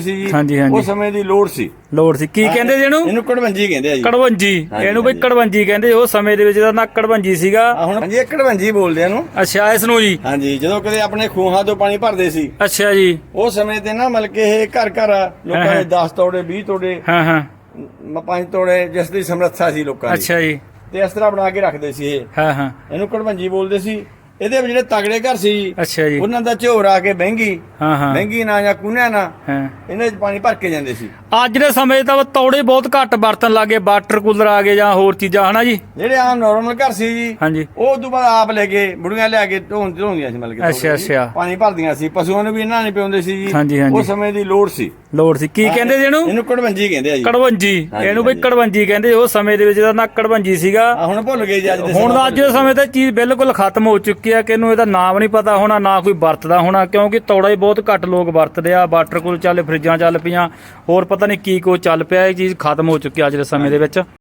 ਸੀ ਜੀ। ਹਾਂਜੀ, ਹਾਂਜੀ। ਉਸ ਸਮੇਂ ਦੀ ਲੋੜ ਸੀ। ਲੋੜ ਸੀ। ਕੀ ਕਹਿੰਦੇ ਜੀ ਇਹਨੂੰ? ਇਹਨੂੰ ਕੜਵੰਜੀ ਕਹਿੰਦੇ ਆ ਜੀ। ਕੜਵੰਜੀ। ਹਾਂਜੀ, ਇਹਨੂੰ ਬਈ ਹਾਂਜੀ। ਕੜਵੰਜੀ ਕਹਿੰਦੇ ਉਹ ਸਮੇਂ ਦੇ ਵਿੱਚ ਇਹਦਾ ਨਾਂ ਕੜਵੰਜੀ ਸੀਗਾ। ਆ ਹੁਣ ਹਾਂਜੀ ਇਹ ਕੜਵੰਜੀ ਬੋਲਦੇ ਆ ਇਹਨੂੰ। ਅੱਛਾ ਇਸ ਨੂੰ ਜੀ। ਹਾਂਜੀ ਜਦੋਂ ਕਦੇ ਆਪਣੇ ਖੂਹਾਂ ਤੋਂ ਪਾਣੀ ਭਰਦੇ ਸੀ। ਅੱਛਾ ਜੀ। ਉਸ ਸਮੇਂ ਤੇ ਨਾ ਮਤਲਬ ਕਿ ਇਹ ਘਰ ਘਰ ਲੋਕਾਂ ਹਾਂ, ਦੇ 10 ਤੋੜੇ 20 ਤੋੜੇ ਹਾਂ ਹਾਂ। 5 ਤੋੜੇ ਜਿਸ ਦੀ ਸਮਰੱਥਾ ਸੀ ਲੋਕਾਂ ਦੀ। ਅੱਛਾ ਜੀ। ਤੇ ਇਸ ਤਰ੍ਹਾਂ ਬਣਾ ਕੇ ਰੱਖਦੇ ਸੀ ਇਹ। ਹਾਂ ਹਾਂ। ਇਹਨੂੰ ਕੜਵੰਜੀ ਬੋਲਦੇ ਸੀ। ਇਹਦੇ ਵਿੱਚ ਜਿਹੜੇ ਤਗੜੇ ਘਰ ਸੀ ਅੱਛਾ ਜੀ। ਉਹਨਾਂ ਦਾ ਝੋਰ ਆ ਕੇ ਬਹਿੰਗੀ। ਹਾਂ ਹਾਂ। ਬਹਿੰਗੀ ਨਾ ਜਾਂ ਕੁਨਿਆ ਨਾ ਹਾਂ। ਇਹਨਾਂ 'ਚ ਪਾਣੀ ਭਰ ਕੇ ਜਾਂਦੇ ਸੀ। ਅੱਜ ਦੇ ਸਮੇਂ ਤਾਂ ਤੌੜੇ ਬਹੁਤ ਘੱਟ ਵਰਤਣ ਲੱਗੇ ਵਾਟਰ ਕੂਲਰ ਆ ਗਏ ਜਾਂ ਹੋਰ ਚੀਜ਼ਾਂ ਹਨਾ ਜੀ? ਜਿਹੜੇ ਆਮ ਨਾਰਮਲ ਘਰ ਸੀ ਜੀ ਹਾਂਜੀ। ਉਹ ਤੋਂ ਬਾਅਦ ਆਪ ਲੈ ਕੇ ਬੁੜੀਆਂ ਲਿਆ ਕੇ ਧੋਣ ਧੋਂਦੀਆਂ ਸੀ ਮਤਲਬ ਕਿ ਅੱਛਾ, ਅੱਛਾ। ਪਾਣੀ ਭਰਦੀਆਂ ਸੀ ਪਸ਼ੂਆਂ ਨੂੰ ਵੀ ਇਹਨਾਂ ਨੇ ਪਿਆਉਂਦੇ ਸੀ ਜੀ। ਉਸ ਸਮੇਂ ਦੀ ਲੋੜ ਸੀ। ਲੋੜ ਸੀ। ਕੀ ਕਹਿੰਦੇ ਜੀ ਇਹਨੂੰ? ਇਹਨੂੰ ਕੜਵੰਜੀ ਕਹਿੰਦੇ ਆ ਜੀ। ਕੜਵੰਜੀ। ਇਹਨੂੰ ਬਈ। ਕੜਵੰਜੀ ਕਹਿੰਦੇ ਉਹ ਸਮੇਂ ਦੇ ਵਿੱਚ ਇਹਦਾ ਨਾਂ ਕੜਵੰਜੀ ਸੀਗਾ। ਆ ਹੁਣ ਭੁੱਲ ਗਏ ਜੀ ਅੱਜ ਦੇ ਹੁਣ ਦਾ ਅੱਜ ਦੇ ਸਮੇਂ ਤੇ ਚੀਜ਼ ਬਿਲਕੁਲ ਖਤਮ ਹੋ ਚੁੱਕੀ ਹੈ ਕਿ ਇਹਨੂੰ ਇਹਦਾ ਨਾਮ ਨਹੀਂ ਪਤਾ ਹੋਣਾ ਨਾ ਕੋਈ ਵਰਤਦਾ ਹੋਣਾ ਕਿਉਂਕਿ ਤੌੜਾ ਹੀ ਬਹੁਤ ਘੱਟ ਲੋਕ ਵਰਤਦੇ ਆ। ਵਾਟਰ ਕੂਲ ਚੱਲ ਫਰਿੱਜਾਂ ਚੱਲ ਪਈਆਂ। ਹੋਰ ਪਤਾ ਨਹੀਂ ਕੀ ਕੋ ਚੱਲ ਪਿਆ ਇਹ ਚੀਜ਼ ਖਤਮ ਹੋ ਚੁੱਕੀ ਅੱਜ ਦੇ ਸਮੇਂ ਦੇ ਵਿੱਚ।